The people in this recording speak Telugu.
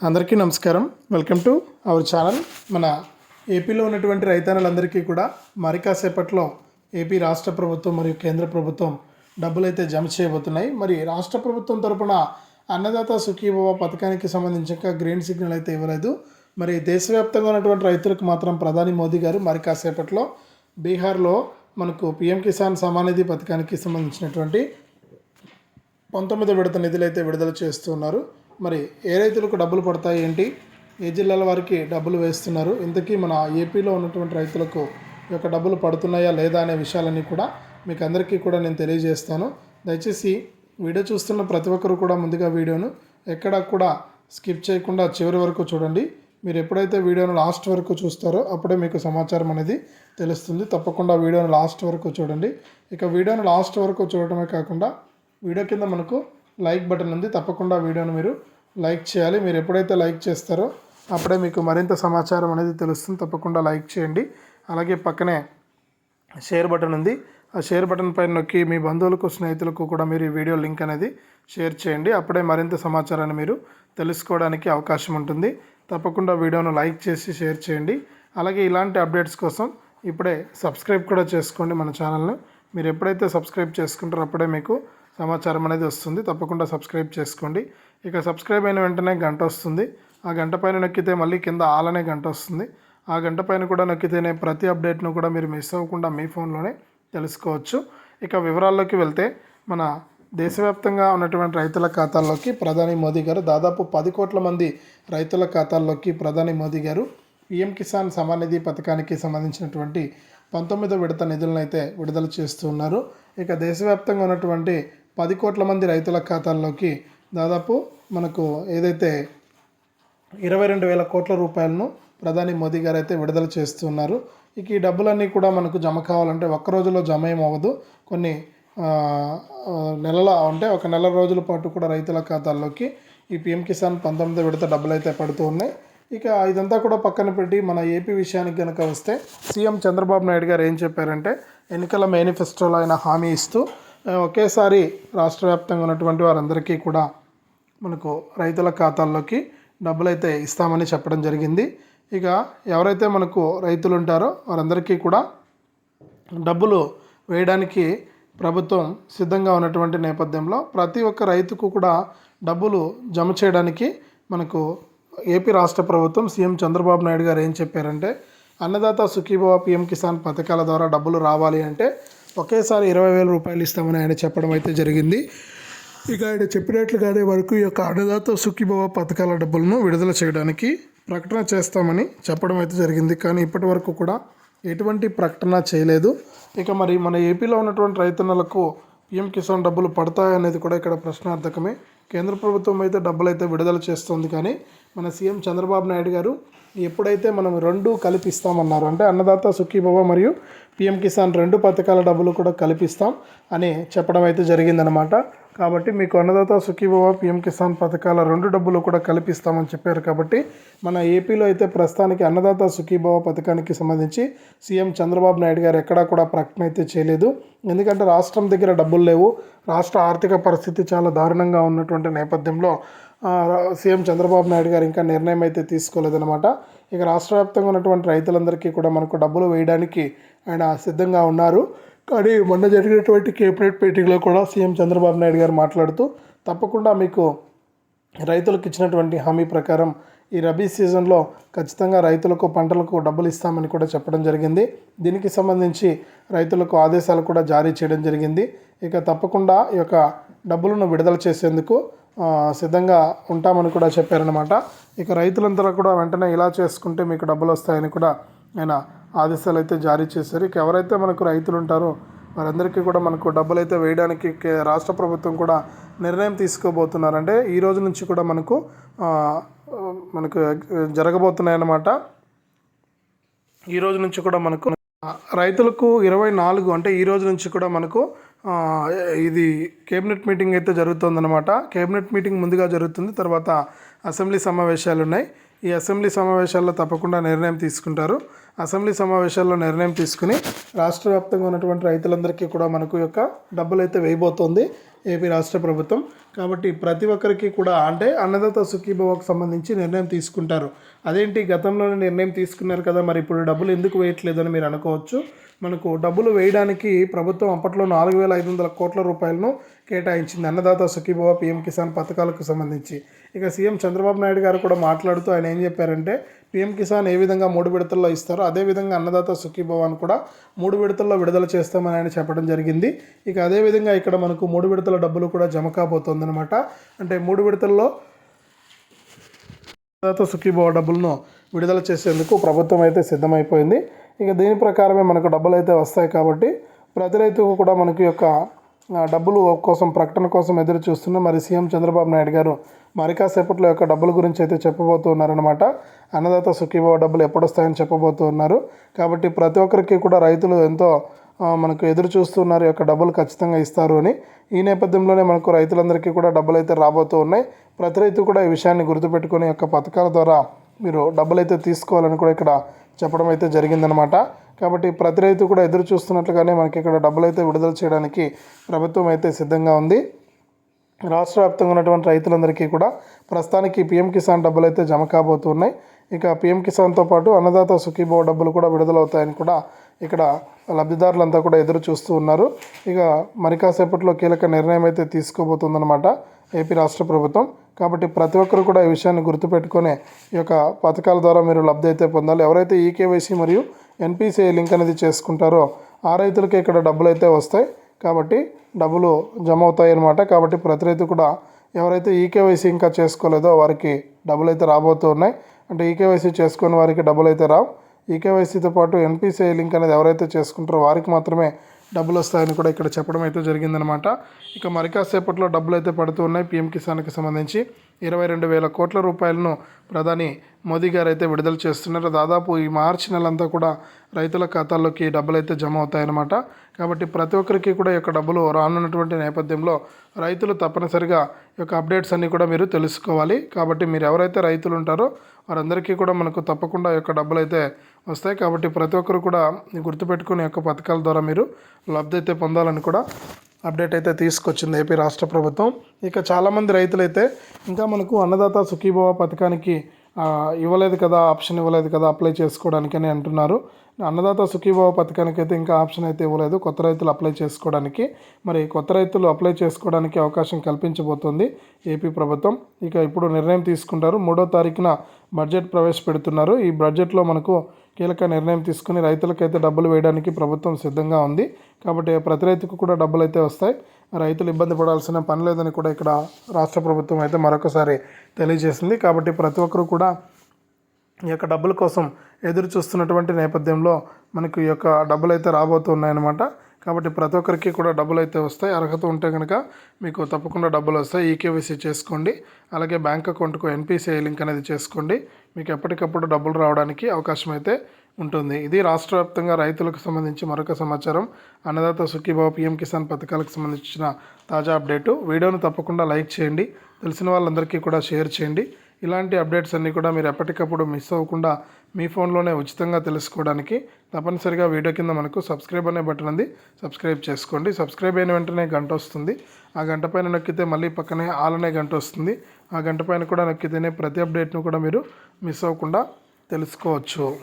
అందరికీ నమస్కారం. Welcome to our channel. మన ఏపీలో ఉన్నటువంటి రైతన్నలందరికీ కూడా మరి కాసేపట్లో ఏపీ రాష్ట్ర ప్రభుత్వం మరియు కేంద్ర ప్రభుత్వం డబ్బులు అయితే జమ చేయబోతున్నాయి. మరి రాష్ట్ర ప్రభుత్వం తరపున అన్నదాత సుఖీభవ పథకానికి సంబంధించి ఇంకా గ్రీన్ సిగ్నల్ అయితే ఇవ్వలేదు. మరి దేశవ్యాప్తంగా ఉన్నటువంటి రైతులకు మాత్రం ప్రధాని మోదీ గారు మరి కాసేపట్లో బీహార్లో మనకు పిఎం కిసాన్ సమానిధి పథకానికి సంబంధించినటువంటి పంతొమ్మిది విడత నిధులు అయితే విడుదల చేస్తున్నారు. మరి ఏ రైతులకు డబ్బులు పడతాయి ఏంటి? ఏ జిల్లాల వారికి డబ్బులు వేస్తున్నారు? ఇంతకీ మన ఏపీలో ఉన్నటువంటి రైతులకు ఈ యొక్క డబ్బులు పడుతున్నాయా లేదా అనే విషయాలన్నీ కూడా మీకు అందరికీ కూడా నేను తెలియజేస్తాను. దయచేసి వీడియో చూస్తున్న ప్రతి ఒక్కరు కూడా ముందుగా వీడియోను ఎక్కడా కూడా స్కిప్ చేయకుండా చివరి వరకు చూడండి. మీరు ఎప్పుడైతే వీడియోను లాస్ట్ వరకు చూస్తారో అప్పుడే మీకు సమాచారం అనేది తెలుస్తుంది. తప్పకుండా వీడియోను లాస్ట్ వరకు చూడండి. ఇక వీడియోను లాస్ట్ వరకు చూడటమే కాకుండా వీడియో కింద మనకు లైక్ బటన్ ఉంది. తప్పకుండా వీడియోను మీరు లైక్ చేయాలి. మీరు ఎప్పుడైతే లైక్ చేస్తారో అప్పుడే మీకు మరింత సమాచారం అనేది తెలుస్తుంది. తప్పకుండా లైక్ చేయండి. అలాగే పక్కనే షేర్ బటన్ ఉంది. ఆ షేర్ బటన్ పైన నొక్కి మీ బంధువులకు స్నేహితులకు కూడా మీరు ఈ వీడియో లింక్ అనేది షేర్ చేయండి. అప్పుడే మరింత సమాచారాన్ని మీరు తెలుసుకోవడానికి అవకాశం ఉంటుంది. తప్పకుండా వీడియోను లైక్ చేసి షేర్ చేయండి. అలాగే ఇలాంటి అప్డేట్స్ కోసం ఇప్పుడే సబ్స్క్రైబ్ కూడా చేసుకోండి మన ఛానల్ను. మీరు ఎప్పుడైతే సబ్స్క్రైబ్ చేసుకుంటారో అప్పుడే మీకు సమాచారం అనేది వస్తుంది. తప్పకుండా సబ్స్క్రైబ్ చేసుకోండి. ఇక సబ్స్క్రైబ్ అయిన వెంటనే గంట వస్తుంది. ఆ గంట పైన నొక్కితే మళ్ళీ కింద ఆలనే గంట వస్తుంది. ఆ గంట పైన కూడా నొక్కితేనే ప్రతి అప్డేట్ను కూడా మీరు మిస్ అవ్వకుండా మీ ఫోన్లోనే తెలుసుకోవచ్చు. ఇక వివరాల్లోకి వెళ్తే మన దేశవ్యాప్తంగా ఉన్నటువంటి రైతుల ఖాతాల్లోకి ప్రధాని మోదీ గారు దాదాపు పది కోట్ల మంది రైతుల ఖాతాల్లోకి ప్రధాని మోదీ గారు పిఎం కిసాన్ సమానిధి పథకానికి సంబంధించినటువంటి పంతొమ్మిదో విడత నిధులను అయితే విడుదల చేస్తున్నారు. ఇక దేశవ్యాప్తంగా ఉన్నటువంటి పది కోట్ల మంది రైతుల ఖాతాల్లోకి దాదాపు మనకు ఏదైతే ఇరవై రెండు వేల కోట్ల రూపాయలను ప్రధాని మోదీ గారు అయితే విడుదల చేస్తున్నారు. ఇక ఈ డబ్బులన్నీ కూడా మనకు జమ కావాలంటే ఒక్క రోజులో జమ ఏమవ్వదు కొన్ని నెలల అంటే ఒక నెల రోజుల పాటు కూడా రైతుల ఖాతాల్లోకి ఈ పిఎం కిసాన్ పంతొమ్మిది విడత డబ్బులు అయితే పడుతూ ఉన్నాయి. ఇక ఇదంతా కూడా పక్కన పెట్టి మన ఏపీ విషయానికి కనుక వస్తే సీఎం చంద్రబాబు నాయుడు గారు ఏం చెప్పారంటే ఎన్నికల మేనిఫెస్టోలో ఆయన హామీ ఇస్తూ ఒకేసారి రాష్ట్ర వ్యాప్తంగా ఉన్నటువంటి వారందరికీ కూడా మనకు రైతుల ఖాతాల్లోకి డబ్బులు అయితే ఇస్తామని చెప్పడం జరిగింది. ఇక ఎవరైతే మనకు రైతులు ఉంటారో వారందరికీ కూడా డబ్బులు వేయడానికి ప్రభుత్వం సిద్ధంగా ఉన్నటువంటి నేపథ్యంలో ప్రతి ఒక్క రైతుకు కూడా డబ్బులు జమ చేయడానికి మనకు ఏపీ రాష్ట్ర ప్రభుత్వం సీఎం చంద్రబాబు నాయుడు గారు ఏం చెప్పారంటే అన్నదాత సుఖీభవ పిఎం కిసాన్ పథకాల ద్వారా డబ్బులు రావాలి అంటే ఒకేసారి ఇరవై వేల రూపాయలు ఇస్తామని ఆయన చెప్పడం అయితే జరిగింది. ఇక ఆయన చెప్పినట్లుగానే వరకు ఈ యొక్క అన్నదాత సుఖీభవ పథకాల డబ్బులను విడుదల చేయడానికి ప్రకటన చేస్తామని చెప్పడం అయితే జరిగింది. కానీ ఇప్పటి వరకు కూడా ఎటువంటి ప్రకటన చేయలేదు. ఇక మరి మన ఏపీలో ఉన్నటువంటి రైతన్నలకు పిఎం కిసాన్ డబ్బులు పడతాయనేది కూడా ఇక్కడ ప్రశ్నార్థకమే. కేంద్ర ప్రభుత్వం అయితే డబ్బులు అయితే విడుదల చేస్తుంది. కానీ మన సీఎం చంద్రబాబు నాయుడు గారు ఎప్పుడైతే మనం రెండు కలిపిస్తామన్నారు అంటే అన్నదాత సుఖీభవ మరియు పిఎం కిసాన్ రెండు పథకాల డబ్బులు కూడా కల్పిస్తాం అని చెప్పడం అయితే జరిగిందనమాట కాబట్టి మీకు అన్నదాత సుఖీభవ పిఎం కిసాన్ పథకాల రెండు డబ్బులు కూడా కల్పిస్తామని చెప్పారు కాబట్టి మన ఏపీలో అయితే ప్రస్తుతానికి అన్నదాత సుఖీభవ పథకానికి సంబంధించి సీఎం చంద్రబాబు నాయుడు గారు ఎక్కడా కూడా ప్రకటన అయితే చేయలేదు. ఎందుకంటే రాష్ట్రం దగ్గర డబ్బులు లేవు. రాష్ట్ర ఆర్థిక పరిస్థితి చాలా దారుణంగా ఉన్నటువంటి నేపథ్యంలో సీఎం చంద్రబాబు నాయుడు గారు ఇంకా నిర్ణయం అయితే తీసుకోలేదన్నమాట. ఇక రాష్ట్ర వ్యాప్తంగా ఉన్నటువంటి రైతులందరికీ కూడా మనకు డబ్బులు వేయడానికి ఆయన సిద్ధంగా ఉన్నారు. కానీ మొన్న జరిగినటువంటి కేబినెట్ మీటింగ్లో కూడా సీఎం చంద్రబాబు నాయుడు గారు మాట్లాడుతూ తప్పకుండా మీకు రైతులకు ఇచ్చినటువంటి హామీ ప్రకారం ఈ రబీ సీజన్లో ఖచ్చితంగా రైతులకు పంటలకు డబ్బులు ఇస్తామని కూడా చెప్పడం జరిగింది. దీనికి సంబంధించి రైతులకు ఆదేశాలు కూడా జారీ చేయడం జరిగింది. ఇక తప్పకుండా ఈ యొక్క డబ్బులను విడుదల చేసేందుకు సిద్ధంగా ఉంటామని కూడా చెప్పారనమాట ఇక రైతులందరూ కూడా వెంటనే ఇలా చేసుకుంటే మీకు డబ్బులు వస్తాయని కూడా ఆయన ఆదేశాలు అయితే జారీ చేశారు. ఇక ఎవరైతే మనకు రైతులు ఉంటారో వారందరికీ కూడా మనకు డబ్బులు అయితే వేయడానికి రాష్ట్ర ప్రభుత్వం కూడా నిర్ణయం తీసుకోబోతున్నారంటే ఈ రోజు నుంచి కూడా మనకు మనకు జరగబోతున్నాయన్నమాట. ఈ రోజు నుంచి కూడా మనకు రైతులకు ఇరవై నాలుగు అంటే ఈ రోజు నుంచి కూడా మనకు ఇది కేబినెట్ మీటింగ్ అయితే జరుగుతుందన్నమాట. కేబినెట్ మీటింగ్ ముందుగా జరుగుతుంది. తర్వాత అసెంబ్లీ సమావేశాలు ఉన్నాయి ఈ అసెంబ్లీ సమావేశాల్లో తప్పకుండా నిర్ణయం తీసుకుంటారు. అసెంబ్లీ సమావేశాల్లో నిర్ణయం తీసుకుని రాష్ట్ర వ్యాప్తంగా ఉన్నటువంటి రైతులందరికీ కూడా మనకు యొక్క డబ్బులు అయితే వేయబోతోంది ఏపీ రాష్ట్ర ప్రభుత్వం. కాబట్టి ప్రతి ఒక్కరికి కూడా అంటే అన్నదాత సుఖీభవకు సంబంధించి నిర్ణయం తీసుకుంటారు. అదేంటి గతంలోనే నిర్ణయం తీసుకున్నారు కదా మరి ఇప్పుడు డబ్బులు ఎందుకు వేయట్లేదని మీరు అనుకోవచ్చు. మనకు డబ్బులు వేయడానికి ప్రభుత్వం అప్పట్లో నాలుగు వేల ఐదు వందల కోట్ల రూపాయలను కేటాయించింది. అన్నదాత సుఖీభవ పీఎం కిసాన్ పథకాలకు సంబంధించి. ఇక సీఎం చంద్రబాబు నాయుడు గారు కూడా మాట్లాడుతూ ఆయన ఏం చెప్పారంటే పీఎం కిసాన్ ఏ విధంగా మూడు విడతల్లో ఇస్తారో అదేవిధంగా అన్నదాత సుఖీభవాన్ని కూడా మూడు విడతల్లో విడుదల చేస్తామని ఆయన చెప్పడం జరిగింది. ఇక అదేవిధంగా ఇక్కడ మనకు మూడు విడతల డబ్బులు కూడా జమ కాబోతోందనమాట అంటే మూడు విడతల్లో అన్నదాత సుఖీభవ డబ్బులను విడుదల చేసేందుకు ప్రభుత్వం అయితే సిద్ధమైపోయింది. ఇక దీని ప్రకారమే మనకు డబ్బులు అయితే వస్తాయి కాబట్టి ప్రతి రైతుకు కూడా మనకి యొక్క డబ్బులు కోసం ప్రకటన కోసం ఎదురు చూస్తున్న మరి సీఎం చంద్రబాబు నాయుడు గారు మరి కాసేపట్లో యొక్క డబ్బుల గురించి అయితే చెప్పబోతున్నారనమాట అన్నదాత సుఖీభావ డబ్బులు ఎప్పుడు వస్తాయని చెప్పబోతున్నారు కాబట్టి ప్రతి ఒక్కరికి కూడా రైతులు ఎంతో మనకు ఎదురు చూస్తున్నారు యొక్క డబ్బులు ఖచ్చితంగా ఇస్తారు అని. ఈ నేపథ్యంలోనే మనకు రైతులందరికీ కూడా డబ్బులు అయితే రాబోతూ ఉన్నాయి. ప్రతి రైతు కూడా ఈ విషయాన్ని గుర్తుపెట్టుకుని యొక్క పథకాల ద్వారా మీరు డబ్బులు అయితే తీసుకోవాలని కూడా ఇక్కడ చెప్పడం అయితే జరిగిందనమాట. కాబట్టి ప్రతి రైతు కూడా ఎదురు చూస్తున్నట్లుగానే మనకి ఇక్కడ డబ్బులు అయితే విడుదల చేయడానికి ప్రభుత్వం అయితే సిద్ధంగా ఉంది. రాష్ట్ర వ్యాప్తంగా ఉన్నటువంటి రైతులందరికీ కూడా ప్రస్తుతానికి పిఎం కిసాన్ డబ్బులు అయితే జమ కాబోతున్నాయి. ఇక పిఎం కిసాన్తో పాటు అన్నదాత సుఖీభవ డబ్బులు కూడా విడుదలవుతాయని కూడా ఇక్కడ లబ్ధిదారులంతా కూడా ఎదురు చూస్తూ ఉన్నారు. ఇక మరి కాసేపట్లో కీలక నిర్ణయం అయితే తీసుకోబోతుందన్నమాట ఏపీ రాష్ట్ర ప్రభుత్వం. కాబట్టి ప్రతి ఒక్కరు కూడా ఈ విషయాన్ని గుర్తుపెట్టుకొని ఈ యొక్క పథకాల ద్వారా మీరు లబ్ధి అయితే పొందాలి. ఎవరైతే ఈకేవైసీ మరియు ఎన్పిసిఐ లింక్ అనేది చేసుకుంటారో ఆ రైతులకి ఇక్కడ డబ్బులు అయితే వస్తాయి. కాబట్టి డబ్బులు జమ అవుతాయి అన్నమాట కాబట్టి ప్రతి రైతు కూడా ఎవరైతే ఈకేవైసీ ఇంకా చేసుకోలేదో వారికి డబ్బులు అయితే రాబోతూ ఉన్నాయి. అంటే ఈకేవైసీ చేసుకుని వారికి డబ్బులు అయితే రావు ఈకేవైసీతో పాటు ఎన్పిసిఐ లింక్ అనేది ఎవరైతే చేసుకుంటారో వారికి మాత్రమే డబ్బులు వస్తాయని కూడా ఇక్కడ చెప్పడం అయితే జరిగిందనమాట ఇక మరి కాసేపట్లో డబ్బులు అయితే పడుతూ ఉన్నాయి పిఎం కిసాన్కి సంబంధించి. ఇరవై రెండు వేల కోట్ల రూపాయలను ప్రధాని మోదీ గారు అయితే విడుదల చేస్తున్నారు. దాదాపు ఈ మార్చి నెలంతా కూడా రైతుల ఖాతాల్లోకి డబ్బులు అయితే జమ అవుతాయన్నమాట. కాబట్టి ప్రతి ఒక్కరికి కూడా ఈ యొక్క డబ్బులు రానున్నటువంటి నేపథ్యంలో రైతులు తప్పనిసరిగా ఈ యొక్క అప్డేట్స్ అన్నీ కూడా మీరు తెలుసుకోవాలి. కాబట్టి మీరు ఎవరైతే రైతులు ఉంటారో వారందరికీ కూడా మనకు తప్పకుండా ఈ యొక్క డబ్బులు అయితే వస్తాయి కాబట్టి ప్రతి ఒక్కరు కూడా గుర్తుపెట్టుకుని యొక్క పథకాల ద్వారా మీరు లబ్ధి అయితే పొందాలని కూడా అప్డేట్ అయితే తీసుకొచ్చింది ఏపీ రాష్ట్ర ప్రభుత్వం. ఇక చాలామంది రైతులైతే ఇంకా మనకు అన్నదాత సుఖీభవ పథకానికి ఇవ్వలేదు కదా ఆప్షన్ ఇవ్వలేదు కదా అప్లై చేసుకోవడానికి అని అంటున్నారు. అన్నదాత సుఖీభవ పథకానికి అయితే ఇంకా ఆప్షన్ అయితే ఇవ్వలేదు. కొత్త రైతులు అప్లై చేసుకోవడానికి మరి కొత్త రైతులు అప్లై చేసుకోవడానికి అవకాశం కల్పించబోతోంది ఏపీ ప్రభుత్వం. ఇక ఇప్పుడు నిర్ణయం తీసుకుంటారు. మూడో తారీఖున బడ్జెట్ ప్రవేశపెడుతున్నారు. ఈ బడ్జెట్లో మనకు కీలక నిర్ణయం తీసుకుని రైతులకైతే డబ్బులు వేయడానికి ప్రభుత్వం సిద్ధంగా ఉంది. కాబట్టి ప్రతి రైతుకు కూడా డబ్బులు అయితే వస్తాయి. రైతులు ఇబ్బంది పడాల్సిన పని లేదని కూడా ఇక్కడ రాష్ట్ర ప్రభుత్వం అయితే మరొకసారి తెలియజేసింది. కాబట్టి ప్రతి ఒక్కరు కూడా ఈ యొక్క డబ్బుల కోసం ఎదురు చూస్తున్నటువంటి నేపథ్యంలో మనకు ఈ యొక్క డబ్బులు అయితే రాబోతున్నాయన్నమాట. కాబట్టి ప్రతి ఒక్కరికి కూడా డబ్బులు అయితే వస్తాయి. అర్హత ఉంటే కనుక మీకు తప్పకుండా డబ్బులు వస్తాయి. ఈకేవైసీ చేసుకోండి. అలాగే బ్యాంక్ అకౌంట్కు ఎన్పిసిఐ లింక్ అనేది చేసుకోండి. మీకు ఎప్పటికప్పుడు డబ్బులు రావడానికి అవకాశం అయితే ఉంటుంది. ఇది రాష్ట్ర వ్యాప్తంగా రైతులకు సంబంధించి మరొక సమాచారం. అన్నదాత సుఖీబాబు పిఎం కిసాన్ పథకాలకు సంబంధించిన తాజా అప్డేటు. వీడియోను తప్పకుండా లైక్ చేయండి. తెలిసిన వాళ్ళందరికీ కూడా షేర్ చేయండి. ఇలాంటి అప్డేట్స్ అన్నీ కూడా మీరు ఎప్పటికప్పుడు మిస్ అవ్వకుండా మీ ఫోన్లోనే ఉచితంగా తెలుసుకోవడానికి తప్పనిసరిగా వీడియో కింద మనకు సబ్స్క్రైబ్ అనే బటన్ ఉంది. సబ్స్క్రైబ్ చేసుకోండి. సబ్స్క్రైబ్ అయిన వెంటనే గంట వస్తుంది. ఆ గంట పైన నొక్కితే మళ్ళీ పక్కనే ఆల్ అనే గంట వస్తుంది. ఆ గంట పైన కూడా నొక్కితేనే ప్రతి అప్డేట్ను కూడా మీరు మిస్ అవ్వకుండా తెలుసుకోవచ్చు.